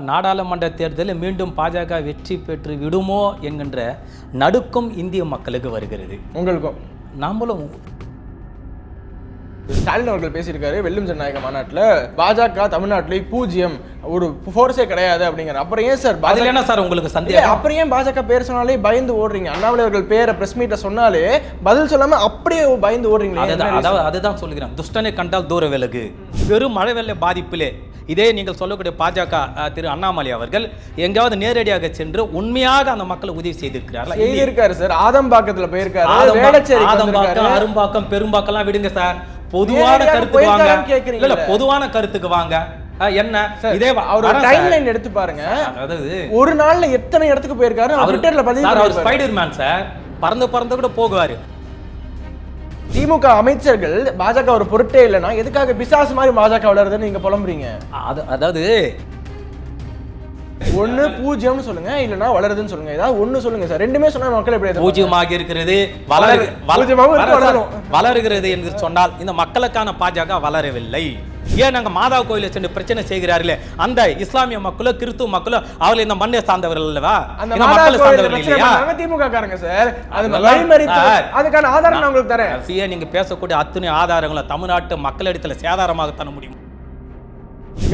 நாடாளுமன்ற தேர்தலில் மீண்டும் பாஜக வெற்றி பெற்று விடுமோ என்கின்ற நடுக்கம் இந்திய மக்களுக்கு வருகிறது. உங்களுக்கும். நாமளும் ஸ்டாலின் அவர்கள் பேசியிருக்காரு வெல்லும் ஜனநாயக மாநாட்டில். பாஜக தமிழ்நாட்டிலே பூஜ்ஜியம். ஒரு ஃபோர்ஸே கிடையாது அப்படிங்கிற அப்புறம் ஏன் சார் பாஜக என்ன சார் உங்களுக்கு சந்தேகம்? அப்புறம் ஏன் பாஜக பேர் சொன்னாலே பயந்து ஓடுறீங்க? அண்ணாமலை அவர்கள் பேரை பிரஸ் மீட்ல சொன்னாலே பதில் சொல்லாம அப்படியே பயந்து ஓடுறீங்களே? அதாவது அதுதான் சொல்கிறேன் துஷ்டனை கண்டால் தூர விலகு. பெரும் மழை வெள்ள பாதிப்பிலே. இதே நீங்கள் சொல்லக்கூடிய பாஜக திரு அண்ணாமலை அவர்கள் எங்காவது நேரடியாக சென்று உண்மையாக அந்த மக்களை உதவி செய்திருக்கிறார்களா? இல்லையே. செய்திருக்காரு சார். ஆதம்பாக்கத்துல போயிருக்காரு. ஆதம்பாக்கம் அரும்பாக்கம் பெரும்பாக்கம்லாம் விடுங்க சார். பொதுவான கருத்துக்கு வாங்க. இல்ல இல்ல பொதுவான கருத்துக்கு வாங்க. என்ன? இதே அவர் டைம் எடுத்து பாருங்க. அதாவது ஒரு நாள்ல எத்தனை இடத்துக்கு போயிருக்காரு அவர் ட்விட்டர்ல பதிவு. ஸ்பைடர் மேன் சார் பறந்து பறந்து கூட போகுவாரு. திமுக அமைச்சர்கள் பாஜக ஒரு பொருட்டே இல்லைன்னா எதுக்காக பிசாசு மாதிரி பாஜக வளருதுன்னு நீங்க புலம்புறீங்க? அது அதாவது ஒண்ணு பூஜ்ஜியம்னு சொல்லுங்க இல்லனா வளருதுன்னு சொல்லுங்க. ஏதாவது ஒண்ணு சொல்லுங்க சார். ரெண்டுமே சொன்னா மக்கள் எப்படி? பூஜ்யமாக இருக்கிறது வளரு. வளருகிறது என்று சொன்னால் இந்த மக்களுக்கான பாஜக வளரவில்லை. ஏன் நாங்க மாதா கோயில சென்று பிரச்சனை செய்கிறார்களே? அந்த இஸ்லாமிய மக்களோ கிறிஸ்துவ மக்களோ அவர்கள் இந்த மண்ணை சார்ந்தவர்கள் அல்லவா? அந்த மக்களை சார்ந்தவர்கள் இல்லையா? திமுக காரங்க சார். அதுக்கான ஆதாரம் நான் உங்களுக்கு தரேன். நீங்க பேசக்கூடிய அத்தனை ஆதாரங்களை தமிழ்நாட்டு மக்களிடத்துல சேதாரமாக தர முடியும்?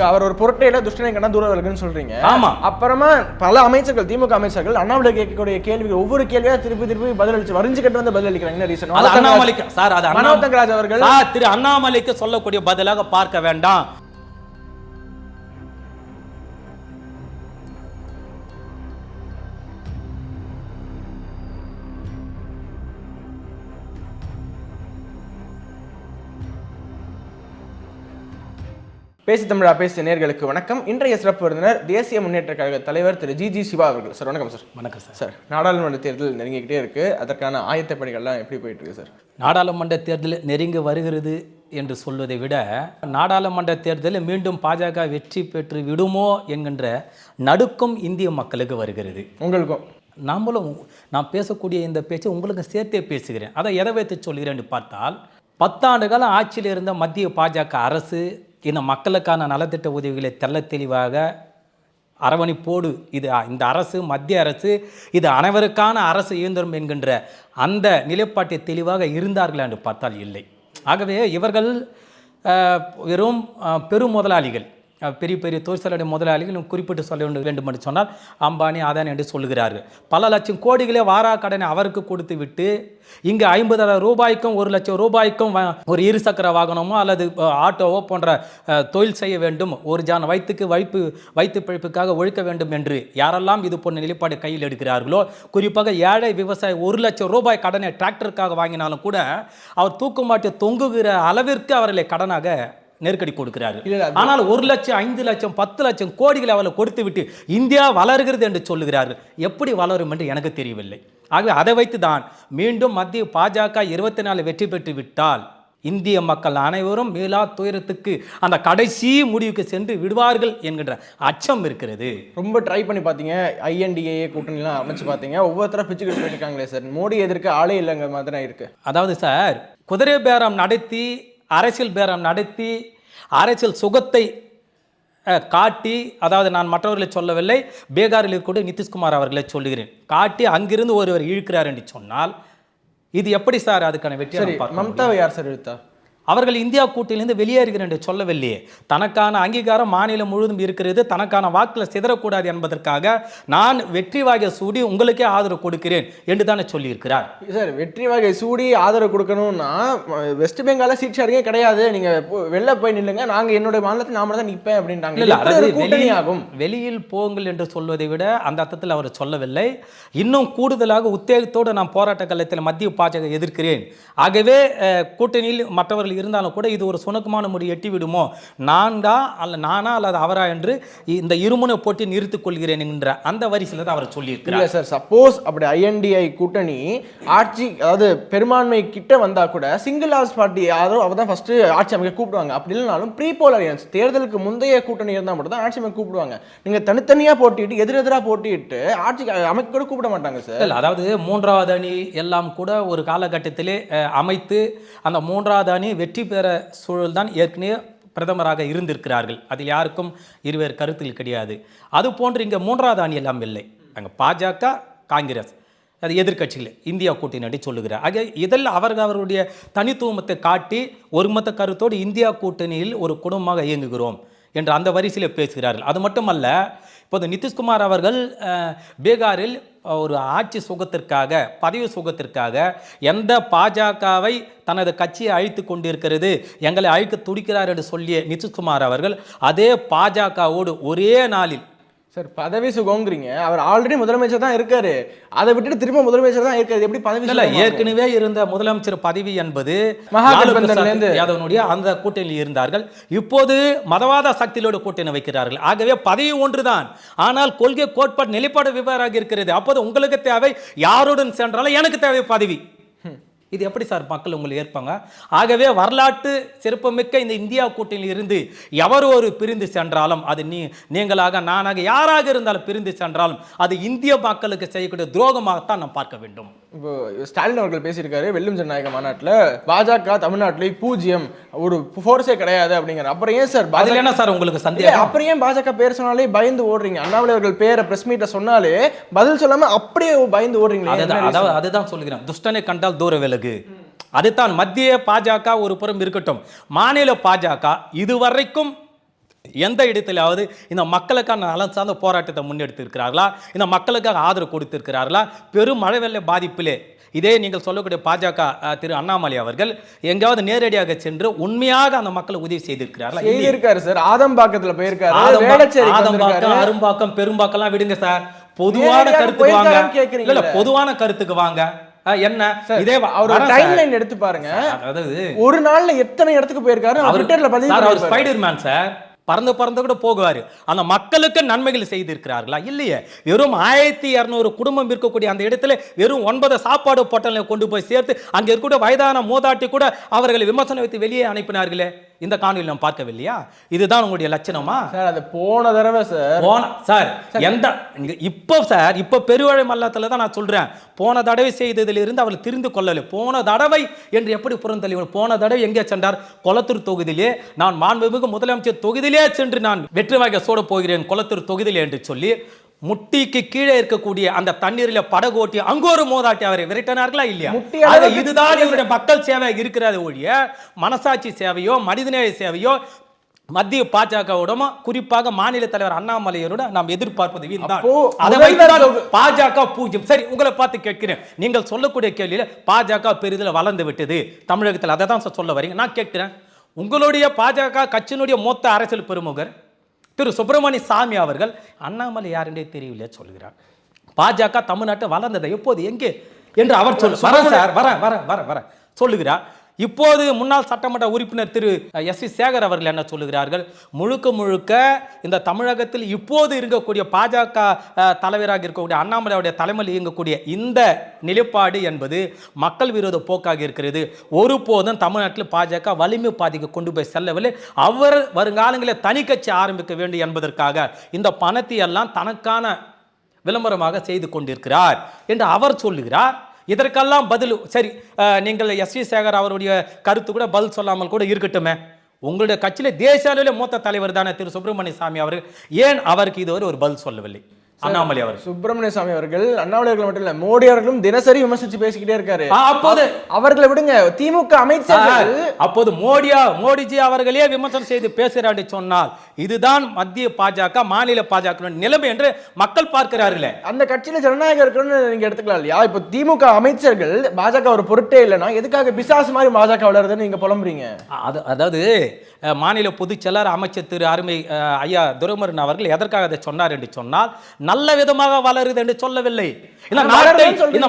அவர் ஒரு பொருட்டையில துஷ்டனை கண்டா தூர விலகுன்னு சொல்றீங்க. ஆமா. அப்புறமா பல அமைச்சர்கள் திமுக அமைச்சர்கள் அண்ணாமலை கேட்கக்கூடிய கேள்வி ஒவ்வொரு கேள்வியா திருப்பி திருப்பி பதிலளிச்சு வரிஞ்சுக்கிட்டு வந்து பதில் அளிக்கிறாங்க ரீசன் அண்ணாமலைக்கு சார் அது மனோ அண்ணா- தங்கராஜ் அவர்கள் திரு அண்ணாமலைக்கு சொல்லக்கூடிய பதிலாக பார்க்க வேண்டாம். பேசி தமிழா பேசிய நேர்களுக்கு வணக்கம். இன்றைய சிறப்பு விருந்தினர் தேசிய முன்னேற்ற கழக தலைவர் திரு ஜி ஜி சிவா அவர்கள். சார் வணக்கம் சார். வணக்கம் சார். சார் நாடாளுமன்ற தேர்தல் நெருங்கிக்கிட்டே இருக்கு. அதற்கான ஆயத்த பணிகள்லாம் எப்படி போயிட்டு இருக்கு சார்? நாடாளுமன்ற தேர்தல் நெருங்கி வருகிறது என்று சொல்வதை விட நாடாளுமன்ற தேர்தலில் மீண்டும் பாஜக வெற்றி பெற்று விடுமோ என்கின்ற நடுக்கம் இந்திய மக்களுக்கு வருகிறது. உங்களுக்கும்? நாமளும் நான் பேசக்கூடிய இந்த பேச்சை உங்களுக்கு சேர்த்தே பேசுகிறேன். அதை எதை வைத்து சொல்கிறேன் பார்த்தால் பத்தாண்டு காலம் ஆட்சியில் இருந்த மத்திய பாஜக அரசு இந்த மக்களுக்கான நலத்திட்ட உதவிகளை தெள்ள தெளிவாக அரவணைப்போடு இது இந்த அரசு மத்திய அரசு இது அனைவருக்கான அரசு இயந்திரம் என்கின்ற அந்த நிலைப்பாட்டை தெளிவாக இருந்தார்கள் என்று பார்த்தால் இல்லை. ஆகவே இவர்கள் வெறும் பெரும் முதலாளிகள் பெரிய பெரிய தொழிற்சாலை முதலாளிகள் குறிப்பிட்டு சொல்ல வேண்டும் வேண்டும் என்று சொன்னால் அம்பானி அதானி என்று சொல்லுகிறார்கள். பல லட்சம் கோடிகளே வாரா கடனை அவருக்கு கொடுத்து விட்டு இங்கே ஐம்பதாயிரம் ரூபாய்க்கும் ஒரு லட்சம் ரூபாய்க்கும் ஒரு இருசக்கர வாகனமோ அல்லது ஆட்டோவோ போன்ற தொழில் செய்ய வேண்டும். ஒரு ஜான் வயிற்றுக்கு வைப்பு வயிற்று பிழைப்புக்காக ஒழிக்க வேண்டும் என்று யாரெல்லாம் இது போன்ற நிலைப்பாடு கையில் எடுக்கிறார்களோ குறிப்பாக ஏழை விவசாயி ஒரு லட்சம் ரூபாய் கடனை டிராக்டருக்காக வாங்கினாலும் கூட அவர் தூக்குமாட்டி தொங்குகிற அளவிற்கு அவர்களை கடனாக நெருக்கடி அது- ஆனால் ஒரு லட்சம் ஐந்து லட்சம் பத்து லட்சம் கோடிகளை அவளை கொடுத்து விட்டு இந்தியா வளர்கிறது என்று சொல்லுகிறார்கள் எப்படி வளரும் என்று எனக்கு தெரியவில்லை. ஆகவே அதை வைத்து தான் மீண்டும் மத்திய பாஜக இருபத்தி நாலு வெற்றி பெற்று விட்டால் இந்திய மக்கள் அனைவரும் மீளா துயரத்துக்கு அந்த கடைசி முடிவுக்கு சென்று விடுவார்கள் என்கின்ற அச்சம் இருக்கிறது. ரொம்ப ட்ரை பண்ணி பார்த்தீங்க. ஐஎன்டிஏ கூட்டணிலாம் அமைச்சு பார்த்தீங்க. ஒவ்வொருத்தரா பிச்சுக்கிட்டு போயிருக்காங்களே சார். மோடி எதிர்க்க ஆளே இல்லைங்க மாதிரி இருக்கு. அதாவது சார் குதிரை பேரம் நடத்தி அரசியல் பேரம் நடத்தி அரசியல் சுகத்தை காட்டி அதாவது நான் மற்றவர்களை சொல்லவில்லை பீகாரில் இருக்கக்கூடிய நிதிஷ்குமார் அவர்களை சொல்லுகிறேன். காட்டி அங்கிருந்து ஒருவர் இழுக்கிறார் என்று சொன்னால் இது எப்படி சார் அதுக்கான வெற்றி மம்தாவை யார் சார் இழுத்தா அவர்கள் இந்தியா கூட்டிலிருந்து வெளியேறுகிறேன் என்று சொல்லவில்லையே. தனக்கான அங்கீகாரம் மாநிலம் முழுவதும் இருக்கிறது. தனக்கான வாக்கில் சிதறக்கூடாது என்பதற்காக நான் வெற்றி வாகை சூடி உங்களுக்கே ஆதரவு கொடுக்கிறேன் என்று தானே சொல்லியிருக்கிறார். சார் வெற்றி வகை சூடி ஆதரவு கொடுக்கணும்னா வெஸ்ட் பெங்கால சீட் ஷேரிங்கே கிடையாது. நீங்க வெளில போய் நில்லுங்க. நாங்க என்னோட மாநிலத்தில் நாம தான் கூட்டணி வெளியில் ஆகும்? வெளியில் போங்கள் என்று சொல்வதை விட அந்த அர்த்தத்தில் அவர் சொல்லவில்லை. இன்னும் கூடுதலாக உத்தேகத்தோடு நான் போராட்ட காலத்தில் மத்திய பாஜக எதிர்க்கிறேன். ஆகவே கூட்டணியில் மற்றவர்கள் இருந்தாலும் கூட இது ஒரு சுணக்கமான முடி எட்டி விடுமோ நான்கா அல்ல நானா அல்லது அவரா என்று இந்த இருமுனை போட்டி நிறுத்திக் கொள்கிறேன் என்ற அந்த வரிசையில் தான் அவர் சொல்லியிருக்கிறார். சார் சப்போஸ் அப்படி ஐஎன்டிஐ கூட்டணி ஆட்சி அதாவது பெரும்பான்மை கிட்ட வந்தா கூட சிங்கிள் ஆர்ஸ் பார்ட்டி யாரோ அவ தான் ஃபர்ஸ்ட் ஆட்சி அமைக்க கூப்பிடுவாங்க. அப்படி இல்லைனாலும் ப்ரீ போல் அலையன்ஸ் தேர்தலுக்கு முந்தைய கூட்டணி இருந்தால் மட்டும் தான் ஆட்சி அமைக்க கூப்பிடுவாங்க. நீங்க தனித்தனியா போட்டிட்டு எதிரெதிரா போட்டிட்டு ஆட்சி அமைக்க கூட கூப்பிட மாட்டாங்க சார். இல்லை அதாவது மூன்றாவது அணி எல்லாம் கூட ஒரு காலகட்டத்திலே அமைத்து அந்த மூன்றாவது அணி வெற்றி பெற சூழல் தான் ஏற்கனவே பிரதமராக இருந்திருக்கிறார்கள். அதில் யாருக்கும் இருவேறு கருத்தில் கிடையாது. அது போன்று இங்கே மூன்றாவது அணி எல்லாம் இல்லை. அங்கே பாஜக காங்கிரஸ். அது எதிர்க்கட்சிகள். இந்தியா கூட்டணி சொல்லுகிறார். ஆக இதில் அவர்கள் அவருடைய தனித்துவமத்தை காட்டி ஒருமத்த கருத்தோடு இந்தியா கூட்டணியில் ஒரு குடும்பமாக இயங்குகிறோம் என்று அந்த வரிசையில் பேசுகிறார்கள். அது மட்டுமல்ல இப்போது நிதிஷ்குமார் அவர்கள் பீகாரில் ஒரு ஆட்சி சுகத்திற்காக பதவி சுகத்திற்காக எந்த பாஜகவை தனது கட்சியை அழித்து கொண்டிருக்கிறது எங்களை அழிக்க துடிக்கிறார் என்று சொல்லிய நிதிஷ்குமார் அவர்கள் அதே பாஜகவோடு ஒரே நாளில் சார் பதவி சுகங்கிறீங்க அவர் ஆல்ரெடி முதலமைச்சர் தான் இருக்காரு. அதை விட்டுட்டு திரும்ப முதலமைச்சர் தான் இருக்காரு. எப்படி பதவி இல்ல ஏற்கனவே இருந்த முதலமைச்சர் பதவி என்பது மகாகட்பந்தன்ல லாலு இருந்து. பிரசாத் யாதவனுடைய அந்த கூட்டணியில் இருந்தார்கள். இப்போது மதவாத சக்திகளோடு கூட்டணி வைக்கிறார்கள். ஆகவே பதவி ஒன்றுதான். ஆனால் கொள்கை கோட்பாடு நிலைப்பாடு விவராக இருக்கிறது. அப்போது உங்களுக்கு தேவை யாருடன் சென்றாலும் எனக்கு தேவை பதவி. இது எப்படி சார் மக்கள் உங்களை ஏற்பாங்க? ஆகவே வரலாற்று சிறப்புமிக்க இந்த இந்தியா கூட்டணியில் இருந்து எவர் ஒரு பிரிந்து சென்றாலும் அது நீ நீங்களாக நானாக யாராக இருந்தாலும் பிரிந்து சென்றாலும் அது இந்திய மக்களுக்கு செய்யக்கூடிய துரோகமாகத்தான் நாம் பார்க்க வேண்டும். இப்போ ஸ்டாலின் அவர்கள் பேசியிருக்காரு வெல்லும் ஜனநாயக மாநாட்டுல பாஜக தமிழ்நாட்டிலே பூஜ்ஜியம். ஒரு ஃபோர்ஸே கிடையாது அப்படிங்கிற அப்புறம் ஏன் சார் அதுல என்ன சார் உங்களுக்கு சந்தேகம்? அப்புறம் ஏன் பாஜக பேர் சொன்னாலே பயந்து ஓடுறீங்க? அண்ணாமலை அவர்கள் பேரை பிரஸ் மீட்ல சொன்னாலே பதில் சொல்லாம அப்படியே பயந்து ஓடுறீங்களே? அதாவது அதுதான் சொல்லுகிறேன். துஷ்டனை கண்டால் தூர விலகு. அதுதான் மத்திய பாஜக ஒரு புறம் இருக்கட்டும். மாநில பாஜக இதுவரைக்கும் எந்த இடத்திலாவது இந்த மக்களுக்கான நலன் சார்ந்த போராட்டத்தை முன்னெடுத்திருக்கிறார்களா? இந்த மக்களுக்காக ஆதரவு கொடுத்திருக்கிறார்களா? பெரும் மழை வெள்ள பாதிப்பிலே. இதே நீங்கள் சொல்லக்கூடிய பாஜக திரு அண்ணாமலை அவர்கள் எங்காவது நேரடியாக சென்று உண்மையாக அந்த மக்களுக்கு உதவி செய்திருக்கிறார்களா. செய்திருக்காரு சார். ஆதம்பாக்கத்துல போயிருக்காரு. ஆதம்பாக்கம் அரும்பாக்கம் பெரும்பாக்கம்லாம் விடுங்க சார். பொதுவான கருத்துக்கு வாங்க. இல்ல பொதுவான கருத்துக்கு வாங்க. என்ன? இதே அவர் டைம் எடுத்து பாருங்க. அதாவது ஒரு நாள்ல எத்தனை இடத்துக்கு போயிருக்காரு? அவர். Spider Man sir. பறந்து பறந்து கூட போகுவார். அந்த மக்களுக்கு நன்மைகள் செய்திருக்கிறார்களா? இல்லையே. வெறும் ஆயிரத்தி இரநூறு குடும்பம் இருக்கக்கூடிய அந்த இடத்துல வெறும் ஒன்பது சாப்பாடு பொட்டலை கொண்டு போய் சேர்த்து அங்கே இருக்கக்கூடிய வயதான மூதாட்டி கூட அவர்களை விமர்சனம் வைத்து வெளியே அனுப்பினார்களே. இந்த காணொலியில் நாம் பார்க்கவில்லையா? இதுதான் உங்களுடைய லட்சணமா? சார் அது போன தடவை சார். போன சார் எந்த இப்போ சார் இப்போ பெருவழை மல்லத்தில் தான் நான் சொல்றேன். போன தடவை செய்ததிலிருந்து அவர் திரிந்து கொள்ளலை. போன தடவை என்று எப்படி புறந்தள்ளி போன தடவை எங்கே சென்றார்? கொளத்தூர் தொகுதியிலே. நான் மாண்புமிகு முதலமைச்சர் தொகுதியிலே சென்று நான் வெற்றி வாய்க்க சோட போகிறேன். கொளத்தூர் தொகுதியிலே என்று சொல்லி முட்டிக்கு கீழே இருக்கக்கூடிய அந்த தண்ணீரில் படகு ஓட்டி அங்கு ஒரு மோதாட்டி அவரை விரட்டினார்களா இல்லையா? அளவுக்கு இதுதான் இவருடைய மக்கள் சேவை இருக்கிறது ஒழிய மனசாட்சி சேவையோ மனிதநேய சேவையோ மத்திய பாஜகவுடமோ குறிப்பாக மாநில தலைவர் அண்ணாமலையரோட நாம் எதிர்பார்ப்பது அதை தொகு- பாஜக பூஜ்யம் சரி உங்களை பார்த்து கேட்கிறேன். நீங்கள் சொல்லக்கூடிய கேள்வியில பாஜக பெரிதில் வளர்ந்து விட்டது. தமிழகத்தில் அதை தான் சொல்ல வரீங்க. நான் கேட்கிறேன். உங்களுடைய பாஜக கட்சியினுடைய மொத்த அரசியல் பெருமுகர் திரு சுப்பிரமணிய சாமி அவர்கள் அண்ணாமலை யாருன்றே தெரியவில்லை சொல்கிறார். பாஜக தமிழ்நாட்டை வளர்ந்தது எப்போது எங்கே? என்று அவர் சொல்லு வர சார் வர வர வர வர சொல்லுகிறார். இப்போது முன்னாள் சட்டமன்ற உறுப்பினர் திரு எஸ் சி சேகர் அவர்கள் என்ன சொல்லுகிறார்கள்? முழுக்க முழுக்க இந்த தமிழகத்தில் இப்போது இருக்கக்கூடிய பாஜக தலைவராக இருக்கக்கூடிய அண்ணாமலையுடைய தலைமையில் இயங்கக்கூடிய இந்த நிலைப்பாடு என்பது மக்கள் விரோத போக்காக இருக்கிறது. ஒருபோதும் தமிழ்நாட்டில் பாஜக வலிமை பாதிக்கு கொண்டு போய் செல்லவில்லை. அவர் வருங்காலங்களில் தனி கட்சி ஆரம்பிக்க வேண்டும் என்பதற்காக இந்த பணத்தை எல்லாம் தனக்கான விளம்பரமாக செய்து கொண்டிருக்கிறார் என்று அவர் சொல்லுகிறார். இதற்கெல்லாம் பதில் சரி நீங்கள் எஸ் வி சேகர் அவருடைய கருத்து கூட பதில் சொல்லாமல் கூட இருக்கட்டுமே. உங்களுடைய கட்சியில் தேசிய அளவில் மூத்த தலைவர் தானே திரு சுப்பிரமணிய சாமி அவர் ஏன் அவருக்கு இதுவரை ஒரு பதில் சொல்லவில்லை? அண்ணாமலை அவர்கள். சுப்பிரமணிய சாமி அவர்கள் அண்ணாமலை அவர்கள் மட்டும் இல்ல மோடி அவர்களும் தினசரி விமர்சிச்சு பேசிக்கிட்டே இருக்காரு. அப்போது அவர்களை விடுங்க திமுக அமைச்சர்கள் சார், அப்போது மோடியா மோடிஜி அவர்களே விமர்சனம் செய்து பேசுகிறார் என்று சொன்னால் இதுதான் மத்திய பாஜக மாநில பாஜக நிலைமை என்று மக்கள் பார்க்கிறார்களே. அந்த கட்சியில ஜனநாயகம் இருக்குன்னு நீங்க எடுத்துக்கலாம் இல்லையா? இப்போ திமுக அமைச்சர்கள் பாஜக ஒரு பொருட்டே இல்லைன்னா எதுக்காக பிசாசு மாதிரி பாஜக வளருதுன்னு நீங்க புலம்புறீங்க? அது அதாவது மாநில பொதுச் செயலர் அமைச்சர் திரு அருமை ஐயா துரைமுருகன் அவர்கள் எதற்காக அதை சொன்னார் என்று சொன்னால் நல்ல விதமாக வளருது என்று சொல்லவில்லை. இந்த நாட்டை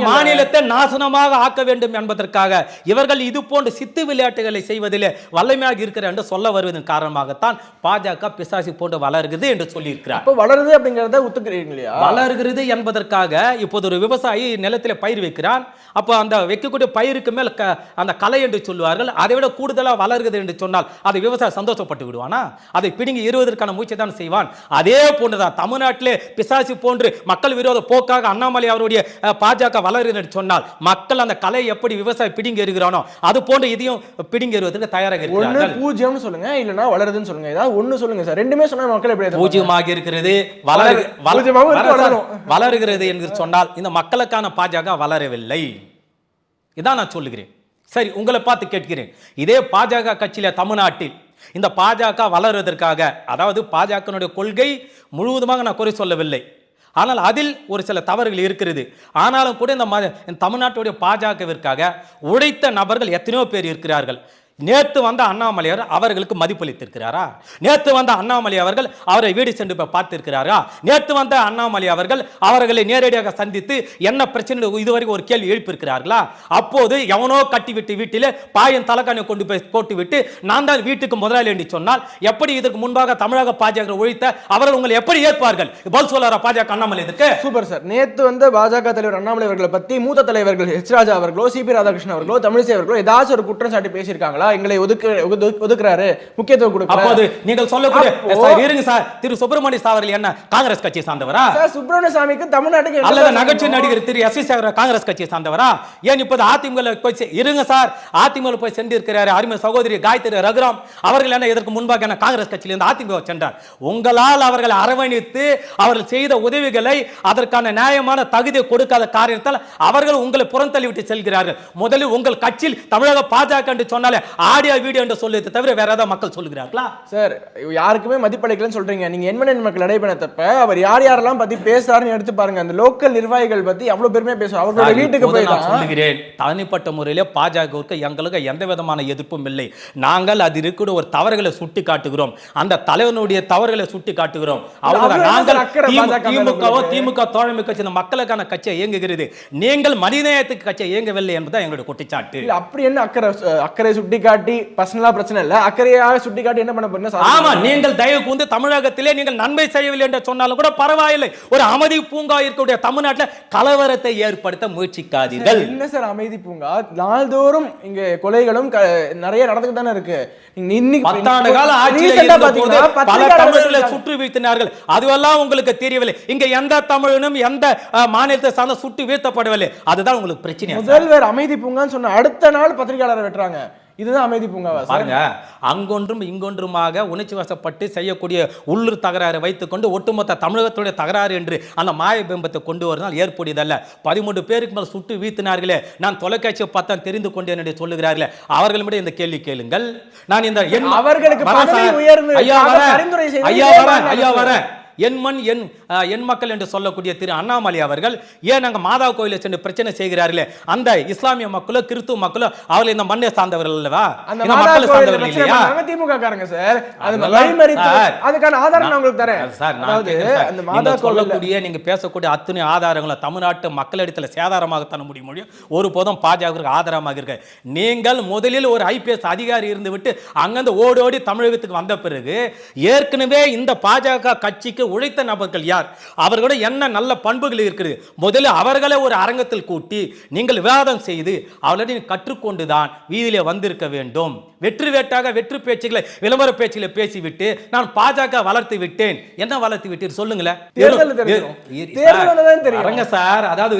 மாநிலத்தை நாசனமாக ஆக்க வேண்டும் என்பதற்காக இவர்கள் இது போன்ற சித்து விளையாட்டுகளை செய்வதிலே வல்லமையாக இருக்கிறார் என்று சொல்ல வருவதன் காரணமாகத்தான் பாஜக பிசாசி போன்று வளருகிறது என்று சொல்லியிருக்கிறார். அப்போ வளருது அப்படிங்கறத ஒத்துக்கிறீங்க இல்லையா? வளர்கிறது என்பதற்காக இப்போது ஒரு விவசாயி நிலத்தில் பயிர் வைக்கிறான். அப்போ அந்த வைக்கக்கூடிய பயிருக்கு மேல் க அந்த கலை என்று சொல்லுவார்கள். அதை விட கூடுதலாக வளர்கிறது என்று சொன்னால் அது விவசாய விவசாயி சந்தோஷப்பட்டு விடுவானா? அதை பிடுங்கி இருவதற்கான முயற்சி தான் செய்வான். அதே போன்றுதான் தமிழ்நாட்டிலே பிசாசு போன்று மக்கள் விரோத போக்காக அண்ணாமலை அவருடைய பாஜக வளருது என்று சொன்னால் மக்கள் அந்த கலை எப்படி விவசாயி பிடுங்கி எறிகிறானோ அது போன்று இதையும் பிடுங்கி எறிவதற்கு தயாராக இருக்கிறார்கள். பூஜ்ஜியம்னு சொல்லுங்க இல்லனா வளருதுன்னு சொல்லுங்க. ஏதாவது ஒண்ணு சொல்லுங்க சார். ரெண்டுமே சொன்னா மக்கள் எப்படி? பூஜ்ஜியமாக இருக்கிறது வளரு வளரும். வளருகிறது என்று சொன்னால் இந்த மக்களுக்கான பாஜக வளரவில்லை. இதான் நான் சொல்லுகிறேன். சரி உங்களை பார்த்து கேட்கிறேன். இதே பாஜக கட்சியில தமிழ்நாட்டில் இந்த பாஜக வளருவதற்காக அதாவது பாஜகனுடைய கொள்கை முழுவதுமாக நான் குறை சொல்லவில்லை. ஆனால் அதில் ஒரு சில தவறுகள் இருக்கிறது. ஆனாலும் கூட இந்த ம- தமிழ்நாட்டுடைய பாஜகவிற்காக உழைத்த நபர்கள் எத்தனையோ பேர் இருக்கிறார்கள். நேற்று வந்த அண்ணாமலையார் அவர்களுக்கு மதிப்பளித்திருக்கிறாரா? நேற்று வந்த அண்ணாமலை அவர்கள் அவரை வீடு சென்று போய் பார்த்திருக்கிறாரா? நேற்று வந்த அண்ணாமலை அவர்கள் அவர்களை நேரடியாக சந்தித்து என்ன பிரச்சனை இதுவரைக்கும் ஒரு கேள்வி எழுப்பியிருக்கிறார்களா? அப்போது எவனோ கட்டிவிட்டு வீட்டில் பாயின் தலைக்கானை கொண்டு போய் போட்டுவிட்டு நான் தான் வீட்டுக்கு முதலாளி என்று சொன்னால் எப்படி இதற்கு முன்பாக தமிழக பாஜக ஒழித்த அவர்கள் உங்களை எப்படி ஏற்பார்கள்? பதில் சொல்லாரா பாஜக அண்ணாமலை இதுக்கு சூப்பர் சார். நேற்று வந்து பாஜக தலைவர் அண்ணாமலை அவர்களை பற்றி மூத்த தலைவர்கள் ஹெச் ராஜா அவர்களோ சிபி ராதாகிருஷ்ணன் அவர்களோ தமிழிசை அவர்களோ ஏதாச்சும் ஒரு குற்றம் சாட்டி பேசியிருக்காங்களா? எங்களை ஒதுக்கு ஒது- ஒதுக்குறாரு. முக்கியத்துவம் அப்போது நீங்கள் சொல்லக்கூடிய இருங்க சார். திரு சுப்பிரமணிய சாவர்கள் என்ன காங்கிரஸ் கட்சியை சார்ந்தவரா? சார் சுப்பிரமணிய சாமிக்கு தமிழ்நாட்டுக்கு அல்லது நகைச்சுவை? நடிகர் திரு எஸ் சேகர் காங்கிரஸ் கட்சியை சார்ந்தவரா? ஏன் இப்போது அதிமுக போய் செ- இருங்க சார். அதிமுக போய் சென்றிருக்கிறார் அருமை சகோதரி காயத்ரி ரகுராம். அவர்கள் என்ன இதற்கு முன்பாக என்ன காங்கிரஸ் கட்சியிலிருந்து அதிமுக சென்றார்? உங்களால் அவர்களை அரவணைத்து அவர்கள் செய்த உதவிகளை அதற்கான நியாயமான தகுதியை கொடுக்காத காரியத்தால் அவர்கள் உங்களை புறந்தள்ளி விட்டு செல்கிறார்கள். முதலில் உங்கள் கட்சியில் தமிழக பாஜக என்று சொன்னாலே ஆடியோ வீடியோ என்று சொல்லுவதை தவிர வேற ஏதாவது மக்கள் சொல்லுகிறார்களா? சார் யாருக்குமே மதிப்பளிக்கலன்னு சொல்றீங்க. நீங்க எண்மன் மக்கள் நடைபெறத்தப்ப அவர் யார் யாரெல்லாம் பத்தி பேசுறாருன்னு எடுத்து பாருங்க. அந்த லோக்கல் நிர்வாகிகள் பத்தி அவ்வளவு பெருமையா பேசுவார் அவர்களோட வீட்டுக்கு போய் நான் சொல்லுகிறேன். தனிப்பட்ட முறையிலே பாஜகவுக்கு எங்களுக்கு எந்த விதமான எதிர்ப்பும் இல்லை. நாங்கள் அது இருக்கிற ஒரு தவறுகளை சுட்டி காட்டுகிறோம் அந்த தலைவனுடைய தவறுகளை சுட்டி காட்டுகிறோம் அவ்வளவு நாங்கள் திமுகவோ? திமுக தோழமை கட்சி இந்த மக்களுக்கான கட்சியை இயங்குகிறது. நீங்கள் மனிதநேயத்துக்கு கட்சியை இயங்கவில்லை என்பதுதான் எங்களுடைய குற்றச்சாட்டு. அப்படி என்ன அக்கறை அக்கறை சுட்டி காட்டி பர்சனலா பிரச்சனை இல்ல. அக்கறையாக சுட்டி காட்டி என்ன பண்ண போறீங்க? ஆமா நீங்கள் தயவு கூர்ந்து தமிழகத்திலே நீங்கள் நன்மை செய்யவில்லை என்று சொன்னாலும் கூட பரவாயில்லை. ஒரு அமைதி பூங்கா இருக்கக்கூடிய தமிழ்நாட்டில் கலவரத்தை ஏற்படுத்த முயற்சிக்காதீர்கள். என்ன சார் அமைதி பூங்கா? நாள்தோறும் இங்க கொலைகளும் நிறைய நடந்துட்டு தானே இருக்கு. இன்னைக்கு பத்தாண்டு கால ஆட்சியில் பாத்தீங்கன்னா பல தமிழர்களை. சுட்டு வீழ்த்தினார்கள். அதுவெல்லாம் உங்களுக்கு தெரியவில்லை. இங்க எந்த தமிழனும் எந்த மாநிலத்தை சார்ந்த சுட்டு வீழ்த்தப்படவில்லை. அதுதான் உங்களுக்கு பிரச்சனை முதல்வர் அமைதி பூங்கான்னு சொன்ன அடுத்த நாள் பத்திரிகையாளரை வெட்டுறாங்க. இதுதான் அமைதி பூங்காவா பாருங்க அங்கொன்றும் இங்கொன்றுமாக உணர்ச்சி வசப்பட்டு செய்யக்கூடிய உள்ளூர் தகராறு வைத்துக்கொண்டு ஒட்டுமொத்த தமிழகத்துடைய தகராறு என்று அந்த மாய பிம்பத்தை கொண்டு வருவதால் ஏற்புடையதல்ல. பதிமூன்று பேருக்கு மேல் சுட்டு வீழ்த்தினார்களே நான் தொலைக்காட்சியை பார்த்தா தெரிந்து கொண்டேன் என்று சொல்லுகிறார்களே அவர்களிடம் இந்த கேள்வி கேளுங்கள். நான் இந்த அவர்களுக்கு ஐயா வரேன். ஐயா வரேன். ஐயா. வரேன். என் மண் என் என் மக்கள் என்று சொல்லக்கூடிய திரு அண்ணாமலை அவர்கள் ஏன் அங்க மாதா கோயிலை சென்று பிரச்சனை செய்கிறார்களே? அந்த இஸ்லாமிய மக்களோ கிறிஸ்துவ மக்களோ அவர்கள் இந்த மண்ணை சார்ந்தவர்கள் அல்லவா? அந்த மக்களை சார்ந்தவர்கள் இல்லையா? திமுக காரங்க சார். அதுக்கான ஆதாரம் நான் உங்களுக்கு தரேன். சார், நான் சொல்லக்கூடிய நீங்க பேசக்கூடிய அத்தனை ஆதாரங்களும் தமிழ்நாட்டு மக்களிடத்தில் சேதாரமாக தர முடிய முடியும் ஒருபோதும் பாஜகவிற்கு ஆதாரமாக இருக்க. நீங்கள் முதலில் ஒரு ஐபிஎஸ் அதிகாரி இருந்து விட்டு அங்கிருந்து ஓடி ஓடி தமிழகத்துக்கு வந்த பிறகு ஏற்கனவே இந்த பாஜக கட்சிக்கு உழைத்த நபர்கள் யார்? அவர்களோட என்ன நல்ல பண்புகள் இருக்குது? முதலில் அவர்களை ஒரு அரங்கத்தில் கூட்டி நீங்கள் விவாதம் செய்து அவர்களை கற்றுக்கொண்டுதான் வீதியிலே வந்திருக்க வேண்டும். வெற்றி வேட்டாக வெற்றி பேச்சுகளை விளம்பர பேச்சுகளை பேசிவிட்டு நான் பாஜக வளர்த்து விட்டேன். என்ன வளர்த்து விட்டீர்? சொல்லுங்களேன். தான். அரங்க சார் அதாவது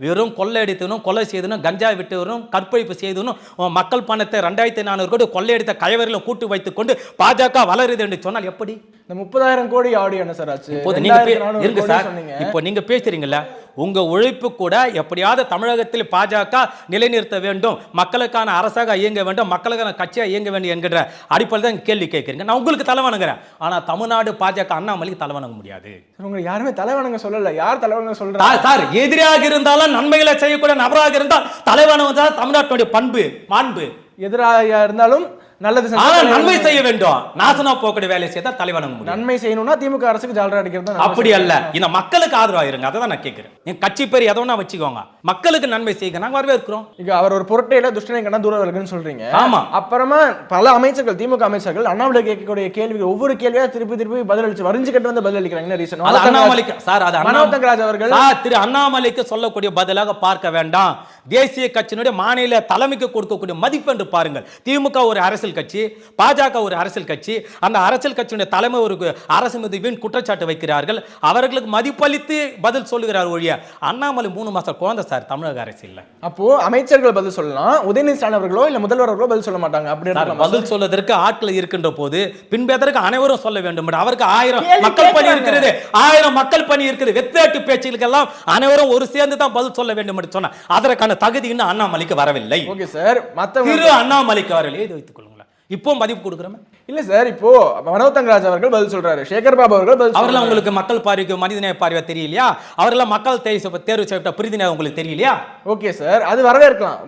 வெறும் கொள்ளையடித்தனும் கொலை செய்தனும் கஞ்சா விட்டவரும் கற்பழிப்பு செய்தனும் உன் மக்கள் பணத்தை ரெண்டாயிரத்தி நானூறு கோடி கொள்ளையடித்த கயவரிலும் கூட்டு வைத்துக் கொண்டு பாஜக வளருது என்று சொன்னால் எப்படி? இந்த முப்பதாயிரம் கோடி ஆடியோ என்ன சார் ஆச்சு? இப்போது நீங்க பே- 2400 இருங்க கோடி சார். இப்போ நீங்க பேசுறீங்கல்ல உங்க உழைப்பு கூட எப்படியாவது தமிழகத்தில் பாஜக நிலைநிறுத்த வேண்டும் மக்களுக்கான அரசாக இயங்க வேண்டும் மக்களுக்கான கட்சியாக இயங்க வேண்டும் என்கிற அடிப்படையில் தான் கேள்வி கேட்குறீங்க. நான் உங்களுக்கு தலை வணங்குறேன் ஆனா தமிழ்நாடு பாஜக அண்ணாமலைக்கு தலை வணங்க முடியாது உங்களுக்கு யாருமே தலைவணங்க சொல்லல. யார் தலைவணங்க சொல்றாங்க? சார், சார் எதிராக தான் நன்மைகளை செய்யக்கூடிய நபராக இருந்தால் தலைவன் தான் தமிழ்நாட்டினுடைய பண்பு மாண்பு. எதிராக இருந்தாலும் நல்லது. நன்மை செய்ய வேண்டும். நாசனா போக்கக்கூடிய வேலையை செய்தா தலைவணங்க முடியும். நன்மை செய்யணும்னா திமுக அரசுக்கு ஜாலரா அடிக்கிறது அப்படி அல்ல. இந்த மக்களுக்கு ஆதரவா இருங்க அதை தான் நான் கேட்கிறேன். என் கட்சி பேர் எதோ ஒண்ணா வச்சுக்கோங்க. மக்களுக்கு நன்மை செய்யுங்க. நாங்க வரவேற்கிறோம். இங்க அவர் ஒரு பொருட்டையில துஷ்டனை கண்டா தூர விலகுன்னு சொல்றீங்க. ஆமா. அப்புறமா பல அமைச்சர்கள் திமுக அமைச்சர்கள் அண்ணாமலை கேட்கக்கூடிய கேள்விக்கு ஒவ்வொரு கேள்வியா திருப்பி திருப்பி பதிலளிச்சு வரிஞ்சுக்கிட்டு வந்து பதில் அளிக்கிறாங்க ரீசன். அண்ணாமலைக்கு சார் அது மனோ தங்கராஜ் அவர்கள் திரு அண்ணாமலைக்கு சொல்லக்கூடிய பதிலாக பார்க்க வேண்டாம். தேசிய கட்சியினுடைய மாநில தலைமைக்கு கொடுக்கக்கூடிய மதிப்பு என்று பாருங்கள். திமுக ஒரு அரசியல் கட்சி பாஜக ஒரு அரசியல் கட்சி அந்த அரசியல் கட்சியினுடைய தலைமை ஒரு அரசு மீது வீண் குற்றச்சாட்டு வைக்கிறார்கள். அவர்களுக்கு மதிப்பளித்து பதில் சொல்லுகிறார் ஒழிய அண்ணாமலை மூணு மாசம் குழந்தை சார் தமிழக அரசியல்ல. அப்போ அமைச்சர்கள் பதில் சொல்லலாம் உதயநிதி ஸ்டாலின் அவர்களோ இல்ல முதல்வர் அவர்களோ பதில் சொல்ல மாட்டாங்க அப்படி? பதில் சொல்வதற்கு ஆட்கள் இருக்கின்ற போது பின்பெதற்கு அனைவரும் சொல்ல வேண்டும் அவருக்கு ஆயிரம் மக்கள் பணி. இருக்கிறது ஆயிரம் மக்கள் பணி இருக்குது. வெத்தேட்டு பேச்சுகளுக்கெல்லாம் அனைவரும் ஒரு சேர்ந்து தான் பதில் சொல்ல வேண்டும் என்று சொன்ன அதற்கான தகுதி இன்னும் அண்ணாமலைக்கு வரவில்லை. Okay sir. மத்தவங்க திரு அண்ணாமலைக்கு வரவில்லை வைத்துக் கொள்ளுங்களேன் இப்போ மதிப்பு கொடுக்குறோமே? இல்ல சார் இப்போ மனோ தங்கராஜ் அவர்கள் பதில் சொல்றாரு. சேகர் பாபு அவர்கள் பதில் அவரெல்லாம் உங்களுக்கு மக்கள் பார்வைக்கு மனிதநேய பார்வை தெரியலையா? அவரெல்லாம் மக்கள் தேர்வு தேர்வு செய்யப்பட்ட பிரதிநிதி உங்களுக்கு தெரியலையா? ஓகே சார் அது வரவேற்கலாம்.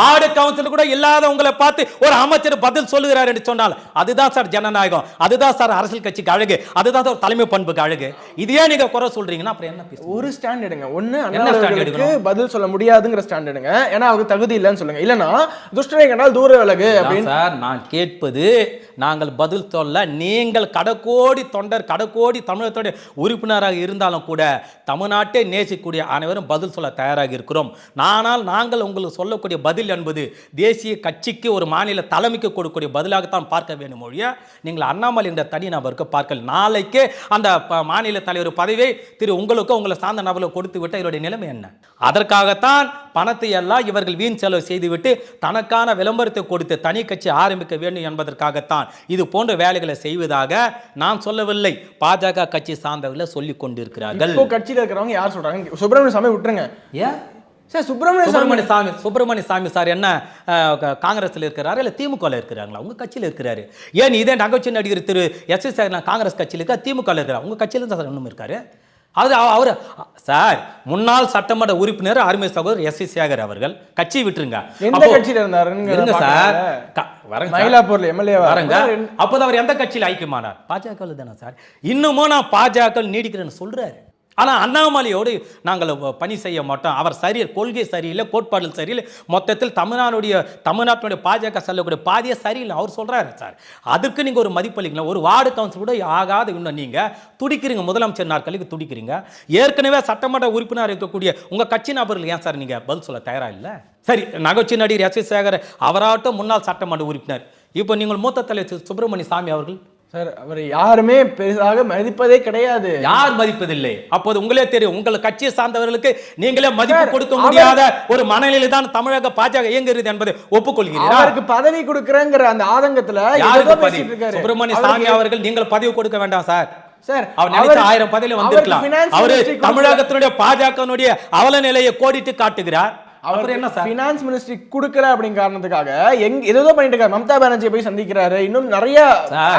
வார்டு கவுன்சில் கூட இல்லாதவங்களை பார்த்து ஒரு அமைச்சர் பதில் சொல்லுகிறார் என்று சொன்னால் அதுதான் சார் ஜனநாயகம். அதுதான் சார் அரசியல் கட்சிக்கு அழகு. அதுதான் சார் தலைமை பண்புக்கு அழகு. இதையே நீங்க குறை சொல்றீங்கன்னா அப்புறம் என்ன? ஒரு ஸ்டாண்ட் எடுங்க. அண்ணாவர்களுக்கு எடுக்கணும்? பதில் சொல்ல முடியாதுங்கிற ஸ்டாண்ட் எடுங்க. ஏன்னா அவருக்கு தகுதி இல்லைன்னு சொல்லுங்க. இல்லனா துஷ்டனை கண்டால் தூர விலகு அப்படின்னு சார் நான் கேட்பது நாங்கள் பதில் சொல்ல நீங்கள் கடக்கோடி தொண்டர் கடக்கோடி தமிழகத்துடைய உறுப்பினராக இருந்தாலும் கூட தமிழ்நாட்டை நேசிக்கக்கூடிய அனைவரும் பதில் சொல்ல தயாராக இருக்கிறோம். ஆனால் நாங்கள் உங்களுக்கு சொல்லக்கூடிய பதில் என்பது தேசிய கட்சிக்கு ஒரு மாநில தலைமைக்கு கொடுக்கக்கூடிய பதிலாகத்தான் பார்க்க வேண்டும் மொழியை நீங்கள் அண்ணாமலை என்ற தனி நபருக்கு பார்க்கல. நாளைக்கே அந்த ப- மாநில தலைவர் பதவியை திரு உங்களுக்கு உங்களை சார்ந்த நபர்களுக்கு கொடுத்து விட்ட இதனுடைய நிலைமை என்ன? அதற்காகத்தான் பணத்தை எல்லாம் இவர்கள் வீண் செலவு செய்துவிட்டு தனக்கான விளம்பரத்தை கொடுத்து தனி கட்சி ஆரம்பிக்க வேண்டும் என்பதற்காகத்தான் இது போன்ற வேலைகளை செய்வதாக நான் சொல்லவில்லை. பாஜக கட்சி சார்ந்தவர்களை சொல்லிக் கொண்டிருக்கிறார்கள். இப்போ கட்சியில இருக்கிறவங்க யார் சொல்றாங்க? சுப்பிரமணிய சாமி விட்டுருங்க. ஏன்? சார் சுப்பிரமணிய சுப்பிரமணிய சாமி சுப்பிரமணிய சாமி சார் என்ன காங்கிரஸ்ல இருக்கிறாரா இல்ல திமுகல இருக்கிறாங்களா? உங்க கட்சியில இருக்கிறாரு. ஏன் இதே நகைச்சுவை நடிகர் திரு எஸ் எஸ் காங்கிரஸ் கட்சியில இருக்கா திமுகல இருக்கிறார்? உங்க கட்சியில தான் சார் இன்னும் இருக்காரு? அது அவ- அவர் சார் முன்னாள் சட்டமன்ற உறுப்பினர் அருமை சகோதரர் எஸ் சி சேகர் அவர்கள் கட்சி விட்டுருங்க. எந்த கட்சியில இருந்தாருன்னு இருங்க சார். வரேங்க. மயிலாப்பூர்ல எம்எல்ஏ வரங்க. அப்போது அவர் எந்த கட்சியில் ஐக்கியமானார்? பாஜக தானே சார். இன்னமும் நான் பாஜக நீடிக்கிறேன்னு சொல்றாரு. ஆனால் அண்ணாமலையோடு நாங்கள் பணி செய்ய மாட்டோம். அவர் சரி கொள்கை சரியில்லை கோட்பாடுகள் சரியில்லை. மொத்தத்தில் தமிழ்நாடுடைய தமிழ்நாட்டினுடைய பாஜக செல்லக்கூடிய பாதியே சரியில்லை. அவர் சொல்கிறாரு சார். அதுக்கு நீங்கள் ஒரு மதிப்பளிக்கலாம் ஒரு வார்டு கவுன்சில் கூட ஆகாத இன்னும் நீங்கள் துடிக்கிறீங்க. முதலமைச்சர் நாற்காலிக்கு துடிக்கிறீங்க. ஏற்கனவே சட்டமன்ற உறுப்பினர் இருக்கக்கூடிய உங்கள் கட்சி நபர்கள் ஏன் சார் நீங்கள் பதில் சொல்ல தயாராக இல்லை? சரி நகைச்சுவை நடிகர் எஸ் சேகர் அவராகட்டும் முன்னாள் சட்டமன்ற உறுப்பினர். இப்போ நீங்கள் மூத்த தலைவர் சுப்பிரமணிய சாமி அவர்கள் சார் அவர் யாருமே பெரிதாக மதிப்பதே கிடையாது. யார் மதிப்பதில்லை? அப்போது உங்களே தெரியும் உங்கள் கட்சியை சார்ந்தவர்களுக்கு நீங்களே மதிப்பு கொடுக்க முடியாத ஒரு மனநிலை தான் தமிழக பாஜக இயங்குகிறது என்பதை ஒப்புக்கொள்கிறீரா? அவருக்கு பதவி கொடுக்கறங்கிற அந்த ஆதங்கத்துல யாருக்கு பதவி? சுப்பிரமணிய சாமி அவர்கள் நீங்கள் பதவி கொடுக்க வேண்டாம் சார். சார் அவர் அவர்- ஆயிரம் பதவியில வந்திருக்கலாம். அவரு. தமிழகத்தினுடைய பாஜகனுடைய அவல நிலையை கோடிட்டு காட்டுகிறார். அப்புறம் என்ன சார்? ஃபினான்ஸ் மினிஸ்ட்ரி கொடுக்கல அப்படிங்கிற காரணத்துக்காக எங்க ஏதோ பண்ணிட்டு இருக்காரு. மம்தா பானர்ஜி போய் சந்திக்கிறாரு. இன்னும் நிறைய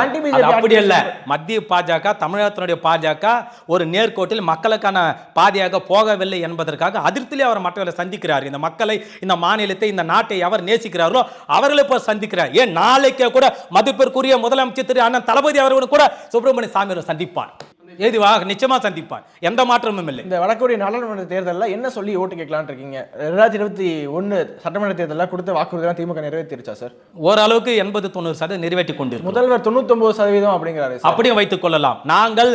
அது BJP அப்படி activists மத்திய பாஜக தமிழகத்தினுடைய பாஜக ஒரு நேர்கோட்டில் மக்களுக்கான பாதையாக போகவில்லை என்பதற்காக அதிர்த்திலே அவர் மற்றவர்களை சந்திக்கிறார். இந்த மக்களை இந்த மாநிலத்தை இந்த நாட்டை எவர் நேசிக்கிறார்களோ அவர்களை போய் சந்திக்கிறார். ஏன் நாளைக்கே கூட மதிப்பிற்குரிய முதலமைச்சர் திரு அண்ணன் தளபதி அவர்களும் கூட சுப்பிரமணிய சாமி சந்திப்பார். ஏதுவா நிச்சயமா சந்திப்பார். எந்த மாற்றமும் இல்லை. இந்த வடக்கோடிய நாடாளுமன்ற தேர்தலில் என்ன சொல்லி ஓட்டு கேட்கலாம்னு இருக்கீங்க? ரெண்டாயிரத்தி இருபத்தி ஒன்னு சட்டமன்ற தேர்தலில் கொடுத்த வாக்குறுதிலாம் திமுக நிறைவேற்றிருச்சா சார்? ஓரளவுக்கு எண்பது தொண்ணூறு சதவீதம் நிறைவேற்றி கொண்டிருக்கிறோம். முதல்வர் தொண்ணூத்தொன்பது சதவீதம் அப்படிங்கிறாரு சார். அப்படியும் வைத்துக் கொள்ளலாம். நாங்கள்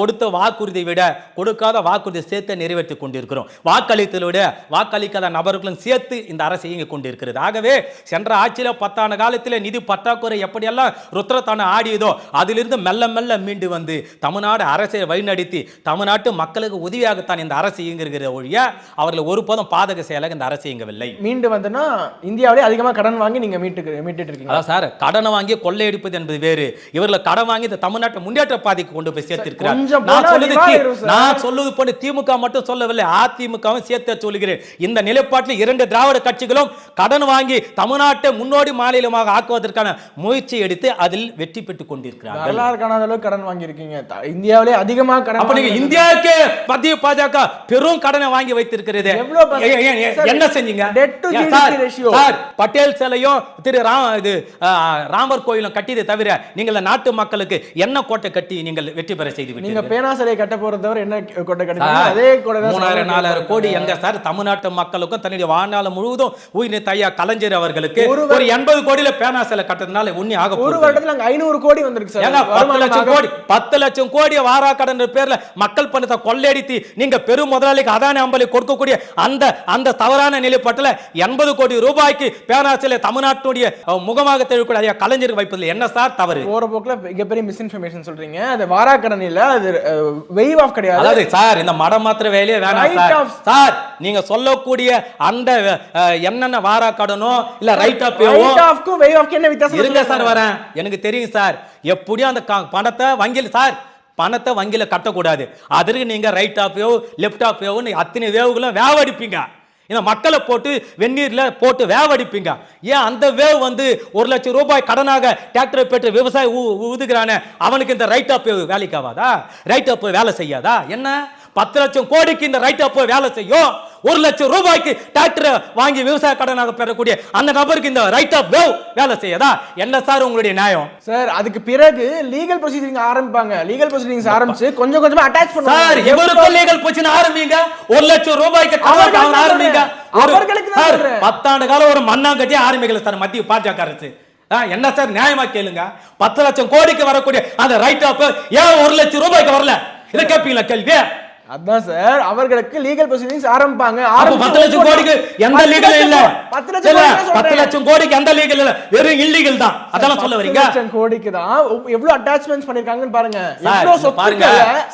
கொடுத்த வாக்குறுதியை விட கொடுக்காத வாக்குறுதியை சேர்த்து நிறைவேற்றி கொண்டிருக்கிறோம். வாக்களித்ததை விட வாக்களிக்காத நபர்களும் சேர்த்து இந்த அரசு இயங்கிக் கொண்டிருக்கிறது. ஆகவே சென்ற ஆட்சியில பத்தாண்டு காலத்தில் நிதி பற்றாக்குறை எப்படியெல்லாம் ருத்ரத்தான ஆடியதோ அதிலிருந்து மெல்ல மெல்ல மீண்டு வந்து தமிழ்நாடு அரசை வழிநடத்தி தமிழ்நாட்டு மக்களுக்கு உதவியாகத்தான் இந்த அரசு இயங்குகிறது ஒழிய அவர்களை ஒருபோதும் பாதக செயலாக இந்த அரசு இயங்கவில்லை. மீண்டு வந்துன்னா இந்தியாவிலே அதிகமா கடன் வாங்கி நீங்க மீட்டு மீட்டுட்டு இருக்கீங்க அதான் சார் கடனை வாங்கி கொள்ளையடிப்பது என்பது வேறு. இவர்களை கடன் வாங்கி இந்த தமிழ்நாட்டை முன்னேற்ற பாதைக்கு கொண்டு போய் சேர்த்திருக்கிறார். நான் போனா சொல்லுது திவாகர் தி- சார். நான் சொல்லுது போல திமுக மட்டும் சொல்லவில்லை அதிமுகவும் சேர்த்து சொல்லுகிறேன். இந்த நிலைப்பாட்டில் இரண்டு திராவிட கட்சிகளும் கடன் வாங்கி தமிழ்நாட்டை முன்னோடி மாநிலமாக ஆக்குவதற்கான முயற்சி எடுத்து அதில் வெற்றி பெற்றுக் கொண்டிருக்கிறார்கள். வரலாறு காணாத அளவுக்கு கடன் வாங்கியிருக்கீங்க. இந்தியாவிலே அதிகமா கடன் அப்ப நீங்க. இந்தியாவுக்கே மத்திய பாஜக பெரும் கடனை வாங்கி வைத்திருக்கிறது. என்ன செஞ்சீங்க? பட்டேல் சிலையும் திரு ராம் இது ராமர் கோயிலும் கட்டியதை தவிர நீங்கள் நாட்டு மக்களுக்கு என்ன கோட்டை கட்டி நீங்கள் வெற்றி பெற செய்து நீங்க பேனா சிலையை கட்ட போறத தவிர என்ன கொட்டை சார், அதே மூணாயிரம் நாலாயிரம் கோடி எங்க சார் தமிழ்நாட்டு மக்களுக்கும் தன்னுடைய வாழ்நாள் முழுவதும் உயிர் தையா கலைஞர் அவர்களுக்கு ஒரு எண்பது கோடியில பேனா சிலை கட்டுறதுனால உன்னி ஆக ஒரு வருடத்துல ஐநூறு கோடி வந்திருக்கு சார். பத்து லட்சம். கோடி பத்து லட்சம் கோடி வார வாராக்கடன் பேர்ல மக்கள் பணத்தை கொள்ளையடித்து நீங்க பெரும் முதலாளிக்கு அதானி அம்பலி கொடுக்கக்கூடிய அந்த அந்த தவறான நிலைப்பாட்டில் எண்பது கோடி ரூபாய்க்கு பேராசிரியர் தமிழ்நாட்டுடைய முகமாக தெரியக்கூடிய ஐயா கலைஞருக்கு வைப்பதில் என்ன சார் தவறு? போற போக்குல மிகப்பெரிய மிஸ்இன்ஃபர்மேஷன் சொல்றீங்க. அது வாராக்கடன் இல்ல அது வெய்வ் ஆஃப் கிடையாது. அதாவது சார் இந்த மடம் மாத்திர வேலையே வேணாம் சார். சார் நீங்க சொல்லக்கூடிய அந்த என்னென்ன வாராக்கடனோ இல்ல ரைட் ஆஃப் ரைட் ஆஃப்க்கும் வெய்வ் ஆஃப்க்கு என்ன வித்தியாசம் இருங்க சார் வரேன். எனக்கு தெரியும் சார். எப்படியும் அந்த பணத்தை வங்கியில் சார் பணத்தை வங்கியில் கட்டக்கூடாது. அதற்கு நீங்கள் ரைட் ஆஃபையோ லெஃப்ட் ஆஃப் அத்தனை வேவுகளும் வேவடிப்பீங்க இந்த மக்களை போட்டு வெந்நீரில் போட்டு வேவடிப்பீங்க ஏன் அந்த வேவ் வந்து ஒரு லட்சம் ரூபாய் கடனாக டிராக்டரை பெற்று விவசாயி ஊ- ஊதுகிறானே அவனுக்கு இந்த ரைட் ஆஃப் வேவ் வேலைக்கு ஆகாதா? ரைட் ஆஃப் வேலை செய்யாதா? என்ன? பத்து லட்சம் கோடிக்கு இந்த ரைட் ஆஃப் வேலை செய்யும். ஒரு லட்சம் ரூபாய்க்கு டிராக்டரை வாங்கி விவசாய கடனாக பெறக்கூடிய அந்த நபருக்கு இந்த ரைட் ஆஃப் வேவ் வேலை செய்யாதா? என்ன சார் உங்களுடைய நியாயம்? சார் அதுக்கு பிறகு லீகல் ப்ரொசீஜரிங் ஆரம்பிப்பாங்க. லீகல் ப்ரொசீஜரிங்ஸ் ஆரம்பிச்சு கொஞ்சம் கொஞ்சமா அட்டாச் சார் பண்ணுவாங்க இவருக்கும் லீகல் பிரச்சனை ஆரம்பிங்க? ஒரு லட்சம் ரூபாய்க்கு தான் ஆரம்பிங்க. அவர்களுக்கு சார். பத்தாண்டு காலம் ஒரு மண்ணாங்கட்டி ஆரம்பிக்கல சார் மத்திய பாஜக அரசு. என்ன சார் நியாயமா கேளுங்க? பத்து லட்சம் கோடிக்கு வரக்கூடிய அந்த ரைட் ஆஃப் ஏன் ஒரு லட்சம் ரூபாய்க்கு வரல? இதை கேட்பீங்களா கேள்வி அதான் சார் அவர்களுக்கு லீகல் ப்ரொசீஜரிங்ஸ் ஆரம்பிப்பாங்க. அப்ப பத்து லட்சம் கோடிக்கு எந்த லீகல் இல்ல. பத்து லட்சம் பத்து. லட்சம் கோடிக்கு எந்த லீகல் இல்ல. வெறும் இல்லீகல் தான். அதெல்லாம் சொல்ல வரீங்க? லட்சம் கோடிக்கு தான் எவ்வளவு அட்டாச்மெண்ட்ஸ் பண்ணிருக்காங்கன்னு பாருங்க. பாருங்க.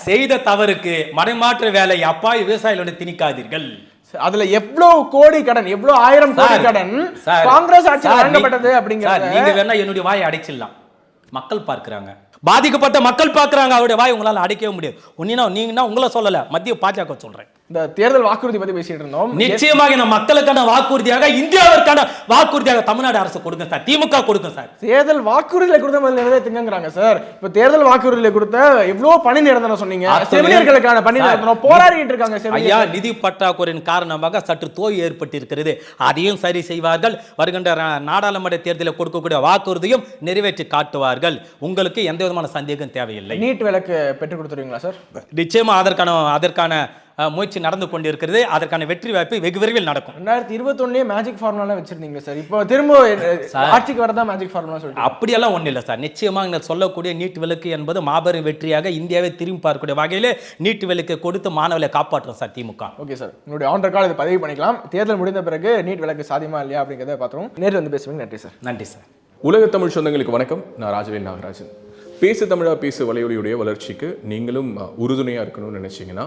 செய்த தவறுக்கு மடைமாற்று வேலை அப்பாய் விவசாயிகளோட திணிக்காதீர்கள். அதுல எவ்வளவு கோடி கடன் எவ்வளவு ஆயிரம் கோடி கடன் காங்கிரஸ் ஆட்சி வழங்கப்பட்டது அப்படிங்கிறது நீங்க வேணா என்னுடைய வாயை அடைச்சிடலாம். மக்கள் பார்க்கறாங்க. பாதிக்கப்பட்ட மக்கள் பார்க்குறாங்க அவருடைய வாய் உங்களால் அடைக்கவே முடியாது. ஒன்றினா நீங்கன்னா உங்களை சொல்லலை மத்திய பாஜக சொல்கிறேன் இந்த தேர்தல் வாக்குறுதி பத்தி பேசிட்டு இருந்தோம். நிச்சயமாக இந்த மக்களுக்கான வாக்குறுதியாக இந்தியாவிற்கான வாக்குறுதியாக தமிழ்நாடு அரசு கொடுங்க சார். திமுக கொடுங்க சார். தேர்தல் வாக்குறுதியில கொடுத்த முதல்ல நிறைவேற்றுங்கிறாங்க சார். இப்ப தேர்தல் வாக்குறுதியில கொடுத்த எவ்வளவு பணி நிரந்தரம் சொன்னீங்க. செவிலியர்களுக்கான பணி நிரந்தரம். போராடிட்டு இருக்காங்க ஐயா நிதி பற்றாக்குறையின் காரணமாக சற்று தோய் ஏற்பட்டிருக்கிறது. அதையும் சரி செய்வார்கள். வருகின்ற நாடாளுமன்ற தேர்தலில் கொடுக்கக்கூடிய வாக்குறுதியும் நிறைவேற்றி காட்டுவார்கள். உங்களுக்கு எந்த விதமான சந்தேகம் தேவையில்லை. நீட் விளக்கு பெற்றுக் கொடுத்துருவீங்களா சார்? நிச்சயமா அதற்கான அதற்கான முயற்சி நடந்து கொண்டிருக்கிறது. அதற்கான வெற்றி வாய்ப்பு வெகு விரைவில் நடக்கும். ரெண்டாயிரத்தி இருபத்தொன்னே மேஜிக் ஃபார்முலா வச்சிருந்தீங்க சார் இப்போ திரும்ப. ஆட்சிக்கு வரதான் மேஜிக் ஃபார்முலா சொல்லிட்டு? அப்படியெல்லாம் ஒன்றும் இல்லை சார் நிச்சயமாக நீங்கள் சொல்லக்கூடிய நீட் விலக்கு என்பது மாபெரும் வெற்றியாக இந்தியாவை திரும்பி பார்க்கக்கூடிய வகையில் நீட் விலக்கு கொடுத்து மாணவர்களை காப்பாற்றும் சார் திமுக. ஓகே சார் உங்களுடைய ஆன் கால் இதை பதிவு பண்ணிக்கலாம். தேர்தல் முடிந்த பிறகு நீட் விளக்கு சாத்தியமா இல்லையா அப்படிங்கிறத பார்த்துருவோம். நேரில் வந்து பேசுவீங்க. நன்றி சார் நன்றி சார் உலக தமிழ் சொந்தங்களுக்கு வணக்கம். நான் ராஜவேல் நாகராஜன். பேசு தமிழா பேசு வலையொலியுடைய வளர்ச்சிக்கு நீங்களும் அஹ், உறுதுணையா இருக்கணும்னு நினைச்சீங்கன்னா